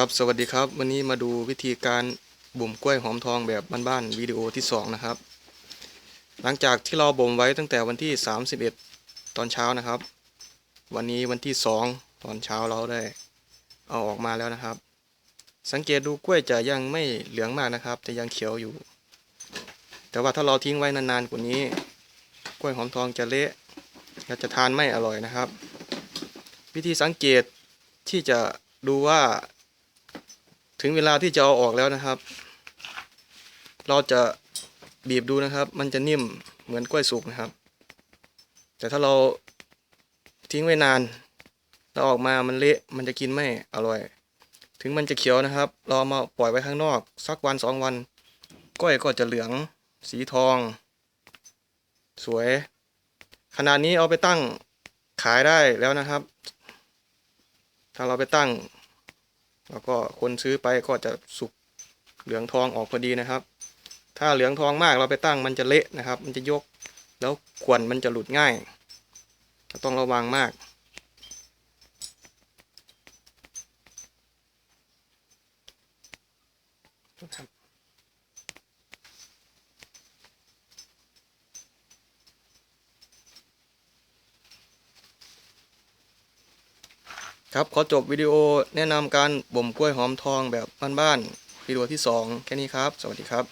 ครับสวัสดีครับ วันนี้มาดูวิธีการบ่มกล้วยหอมทองแบบบ้านๆวิดีโอที่ 2 นะครับ หลังจากที่เราบ่มไว้ตั้งแต่วันที่ 31 ตอนเช้านะครับ วันนี้วันที่ 2 ตอนเช้าเราได้เอาออกมาแล้วนะครับ สังเกตดูกล้วยจะยังไม่เหลืองมากนะครับจะยังเขียวอยู่ แต่ว่าถ้าเราทิ้งไว้นานๆกว่านี้ กล้วยหอมทองจะเละและจะทานไม่อร่อยนะครับ วิธีสังเกตที่จะดูว่า ถึงเวลาที่จะเอาออกแล้วนะครับ เราจะบีบดูนะครับ มันจะนิ่มเหมือนกล้วยสุกนะครับ แต่ถ้าเราทิ้งไว้นานแล้วออกมามันเละมันจะกินไม่อร่อย ถึงมันจะเขียวนะครับ เราเอามาปล่อยไว้ข้างนอก สักวันสองวันกล้วยก็จะเหลืองสีทอง สวย ขนาดนี้เอาไปตั้งขายได้แล้วนะครับ ถ้าเราไปตั้ง แล้วก็คนซื้อไปก็จะสุกเหลืองทองออกพอดีนะครับ ถ้าเหลืองทองมากเราไปตั้งมันจะเละนะครับ มันจะยกแล้วขวนมันจะหลุดง่ายต้องระวังมาก ครับขอจบวิดีโอแนะนำการบ่มกล้วยหอมทองแบบบ้านๆวิดีโอที่ 2 แค่นี้ครับ สวัสดีครับ